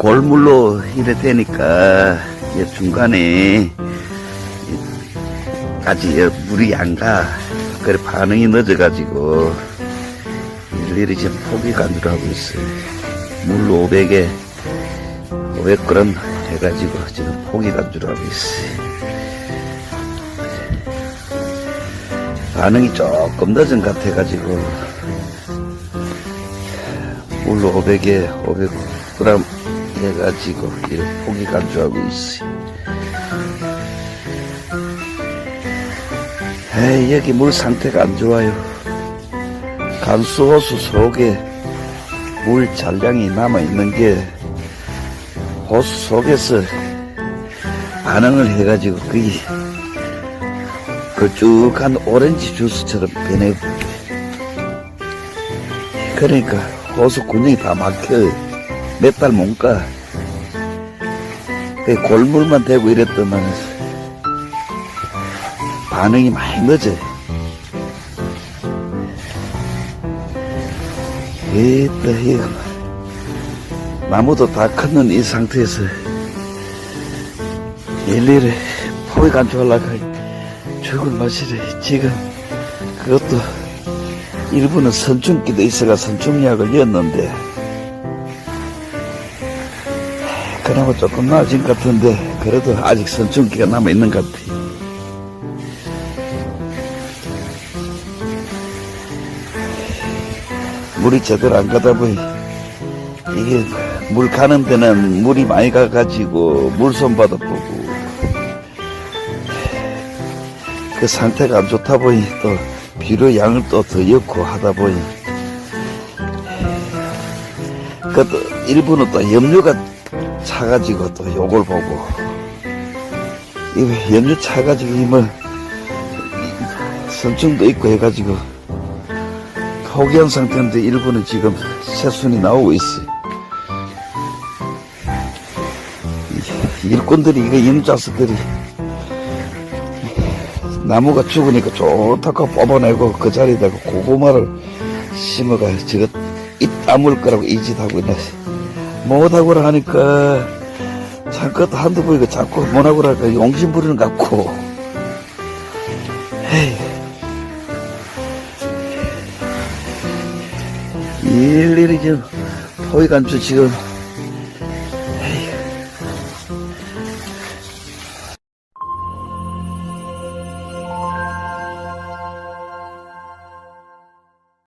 골물로 이래 되니까 이 중간에 까지 물이 안 가. 그래 반응이 늦어가지고 일일이 지금 포기 간주를 하고 있어요. 물 500에 500g 해가지고 지금 포기 간주를 하고 있어요. 반응이 조금 늦은 것 같아가지고 물로 500에 500g 해가지고 이렇게 포기 간주하고 있어요. 에이, 여기 물 상태가 안 좋아요. 간수호수 속에 물 잔량이 남아있는 게 호수 속에서 반응을 해가지고 그게 걸쭉한 오렌지 주스처럼 변해. 그러니까 호수 군형이 다 막혀. 몇달 못 가. 그 골물만 대고 이랬더만 반응이 많이 늦어. 에따, 이거. 나무도 다 컸는 이 상태에서 일일이 포획 간주하려고 죽을 맛이래. 지금 그것도 일부는 선충기도 있어가 선충약을 였는데 그나마 조금 나아진 것 같은데 그래도 아직 선충기가 남아있는 것 같아. 물이 제대로 안 가다 보니 이게 물 가는 데는 물이 많이 가가지고 물손 받아보고 그 상태가 안 좋다 보니 또 비료 양을 또더 넣고 하다 보니 그것도 일부는 또 염료가 차가지고 또 요걸 보고 이거 염료 차가지고 이뭐 선충도 있고 해가지고 포기한 상태인데 일부는 지금 새순이 나오고 있어요. 이- 일꾼들이 이거 임자스들이 나무가 죽으니까 좋다고 뽑아내고 그 자리에다가 고구마를 심어가 저거 이 따물 거라고 이 짓하고 있나 못하고라 하니까 참 그것도 한두 번이고 자꾸 못하고라 하니까 용심 부리는 것 같고. 에이. 일일이 지금 안주 지금